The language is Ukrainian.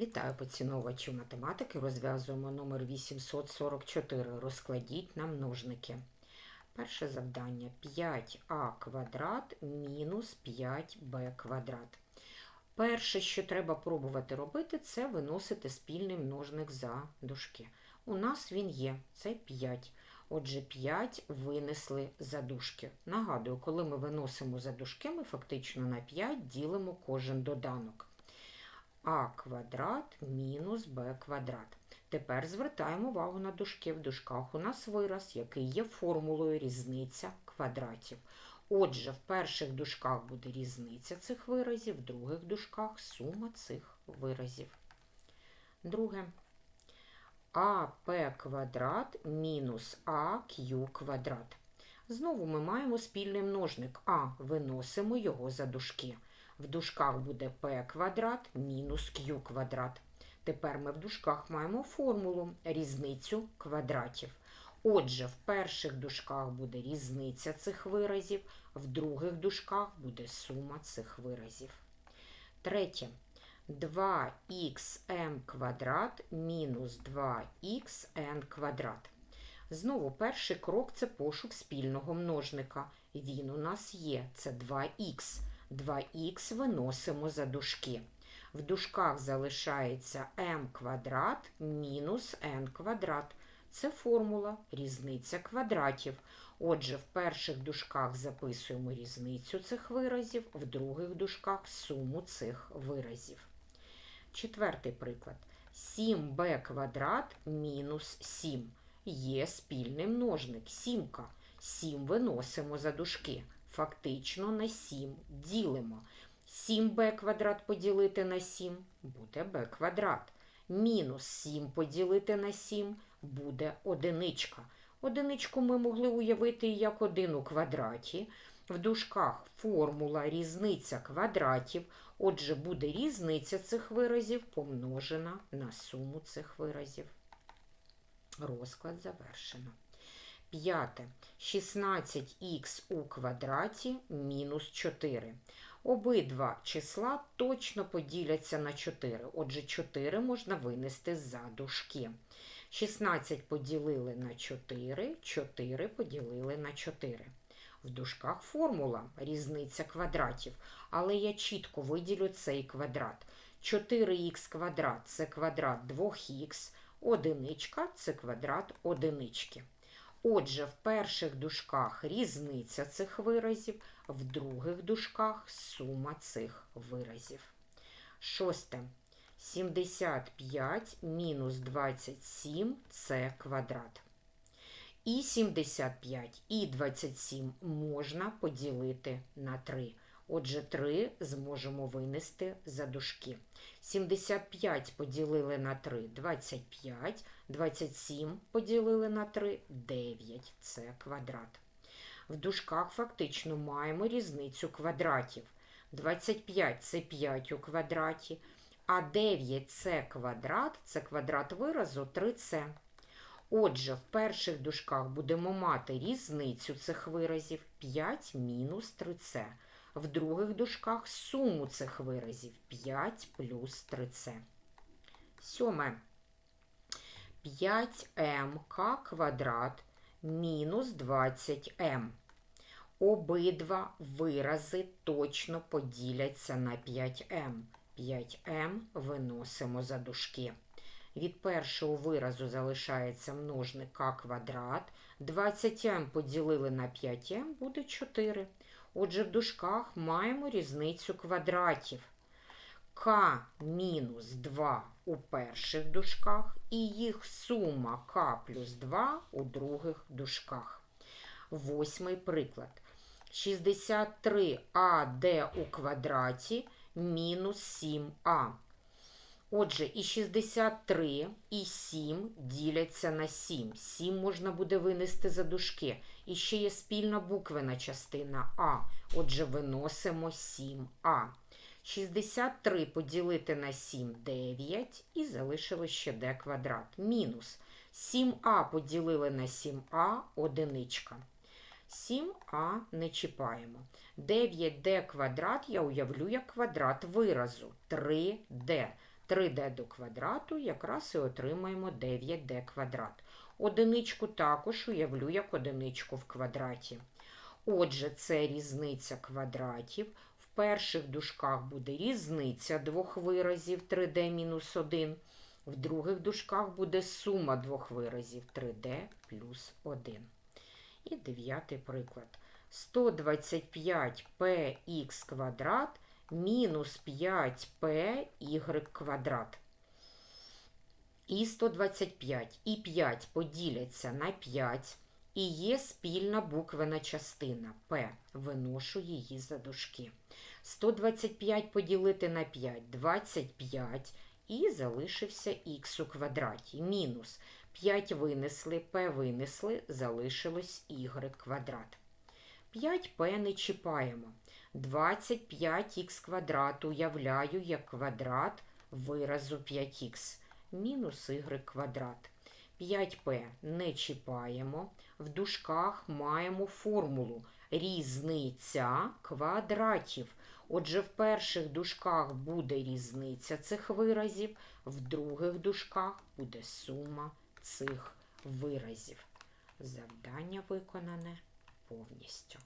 Вітаю поціновувачів математики. Розв'язуємо номер 844. Розкладіть на множники. Перше завдання 5а квадрат мінус 5b квадрат. Перше, що треба пробувати робити, це виносити спільний множник за дужки. У нас він є, це 5. Отже, 5 винесли за дужки. Нагадую, коли ми виносимо за дужки, ми фактично на 5 ділимо кожен доданок а квадрат мінус b квадрат. Тепер звертаємо увагу на дужки. В дужках у нас вираз, який є формулою різниця квадратів. Отже, в перших дужках буде різниця цих виразів, в других дужках сума цих виразів. Друге. АП квадрат мінус АК квадрат. Знову ми маємо спільний множник А, виносимо його за дужки. В дужках буде p квадрат мінус q квадрат. Тепер ми в дужках маємо формулу різницю квадратів. Отже, в перших дужках буде різниця цих виразів, в других дужках буде сума цих виразів. Третє. 2xm квадрат мінус 2xn квадрат. Знову перший крок це пошук спільного множника. Він у нас є, це 2х. 2х виносимо за дужки. В дужках залишається m квадрат мінус n квадрат. Це формула різниця квадратів. Отже, в перших дужках записуємо різницю цих виразів, в других дужках суму цих виразів. Четвертий приклад. 7b квадрат мінус 7. Є спільний множник. Сімка. 7 виносимо за дужки фактично на 7 ділимо. 7b квадрат поділити на 7 буде b квадрат. Мінус 7 поділити на 7 буде одиничка. Одиничку ми могли уявити як 1 у квадраті. В дужках формула різниця квадратів. Отже, буде різниця цих виразів помножена на суму цих виразів. Розклад завершено. П'яте. 16х у квадраті мінус 4. Обидва числа точно поділяться на 4. Отже, 4 можна винести за дужки. 16 поділили на 4, 4 поділили на 4. В дужках формула різниця квадратів, але я чітко виділю цей квадрат. 4х квадрат це квадрат 2х, одиничка це квадрат одинички. Отже, в перших дужках різниця цих виразів, в других дужках сума цих виразів. Шосте. 75 мінус 27 це квадрат. І 75 і 27 можна поділити на 3. Отже, 3 зможемо винести за дужки. 75 поділили на 3 25, 27 поділили на 3 9 це квадрат. В дужках фактично маємо різницю квадратів. 25 це 5 у квадраті, а 9 це квадрат, це квадрат виразу 3це. Отже, в перших дужках будемо мати різницю цих виразів 5 мінус 3це в других дужках суму цих виразів 5 плюс 3c. Сьоме. 5mk квадрат мінус 20m. Обидва вирази точно поділяться на 5m. 5m виносимо за дужки. Від першого виразу залишається множник к квадрат. 20m поділили на 5m буде 4. Отже, в дужках маємо різницю квадратів. К мінус 2 у перших дужках і їх сума К плюс 2 у других дужках. Восьмий приклад. 63АД у квадраті мінус 7А. Отже, і 63, і 7 діляться на 7. 7 можна буде винести за дужки. І ще є спільна буквена частина А. Отже, виносимо 7А. 63 поділити на 7 9 і залишилось ще d квадрат. Мінус 7а поділили на 7а одиничка. 7а не чіпаємо. 9d квадрат я уявлю як квадрат виразу 3d. 3d до квадрату якраз і отримаємо 9d квадрат. Одиничку також уявлю як одиничку в квадраті. Отже, це різниця квадратів. В перших дужках буде різниця двох виразів 3d мінус 1. В других дужках буде сума двох виразів 3d плюс 1. І дев'ятий приклад. 125px квадрат мінус 5py квадрат. І 125 і 5 поділяться на 5, і є спільна буквена частина P. Виношу її за дужки. 125 поділити на 5 – 25, і залишився х у квадраті. Мінус 5 винесли, p винесли, залишилось y квадрат. 5p не чіпаємо. 25х квадрат уявляю як квадрат виразу 5х. Мінус y квадрат. 5p не чіпаємо. В дужках маємо формулу різниця квадратів. Отже, в перших дужках буде різниця цих виразів, в других дужках буде сума цих виразів. Завдання виконане повністю.